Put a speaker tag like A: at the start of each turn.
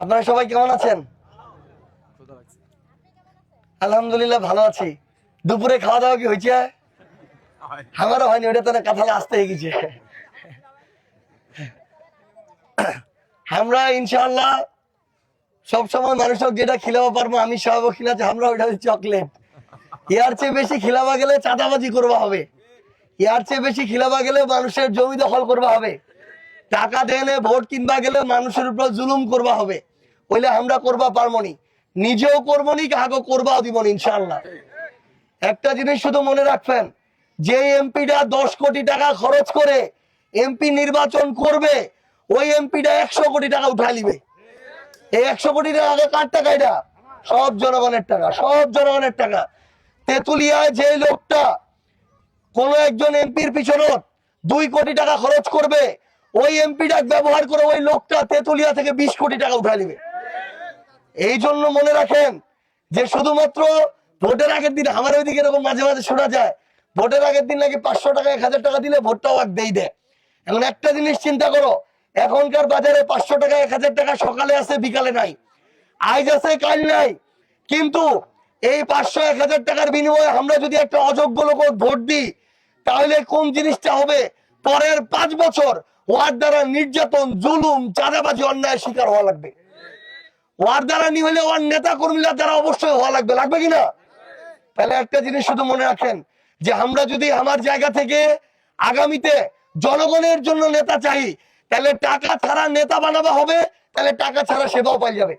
A: আপনারা সবাই কেমন আছেন? আলহামদুলিল্লাহ ভালো আছি। দুপুরে খাওয়া দাওয়া কি হয়েছে? আমারও হয়নি, ওটা তো না কাঁথালে আসতে গেছে। আমরা ইনশাআল্লাহ সবসময় মানুষক যেটা খিলাবা পারব, আমি সব খিলাতে আমরা ওইটা হচ্ছে চকলেট। ইয়ার চেয়ে বেশি খিলাবা গেলে চাঁদাবাজি করবা হবে। ইয়ার চেয়ে বেশি খিলাবা গেলে মানুষের জমি দখল করবা হবে। টাকা দেনে, ভোট কিনবা গেলে মানুষের উপর জুলুম করবা হবে। ওইলে আমরা করবা পারব নি নিজেও করব নি কাহাকে করবাও দিব নি, ইনশাআল্লাহ। একটা জিনিস শুধু মনে রাখবেন, যে এমপিটা দশ কোটি টাকা খরচ করে এমপি নির্বাচন করবে, ওই এমপিটা একশো কোটি টাকা উঠাই নিবে। এই একশো কোটি টাকা আগে কার টাকা এটা? সব জনগণের টাকা, সব জনগণের টাকা। তেতুলিয়ায় যে লোকটা কোন একজন এমপির পিছনত দুই কোটি টাকা খরচ করবে, ওই এমপিটা ব্যবহার করে ওই লোকটা তেতুলিয়া থেকে বিশ কোটি টাকা উঠাই নিবে। এই জন্য মনে রাখেন যে শুধুমাত্র ভোটের আগের দিন আমার ওইদিকে এরকম মাঝে মাঝে শোনা যায়, ভোটের আগের দিন নাকি পাঁচশো টাকা, এক হাজার টাকা দিলে ভোটটাও এক দেই দেয় এখন একটা জিনিস চিন্তা করো, এখনকার বাজারে পাঁচশো টাকা, এক হাজার টাকা সকালে আছে, বিকালে নাই। আজ আছে, কাল নাই। কিন্তু এই পাঁচশো, এক হাজার টাকার বিনিময়ে আমরা যদি একটা অযোগ্য লোক ভোট দিই, তাহলে কোন জিনিসটা হবে? পরের পাঁচ বছর ওয়ার দ্বারা নির্যাতন, জুলুম, চাঁদাবাজি অন্যায় শিকার হওয়া লাগবে। ওয়ার দ্বারা নি হলে ওয়ার নেতা কর্মীরা দ্বারা অবশ্যই হওয়া লাগবে। লাগবে কিনা তাহলে একটা জিনিস শুধু মনে রাখেন যে আমরা যদি আমার জায়গা থেকে আগামীতে জনগণের জন্য নেতা চাই, তাহলে টাকা ছাড়া নেতা বানাবা হবে, তাহলে টাকা ছাড়া সেবাও পাই যাবে।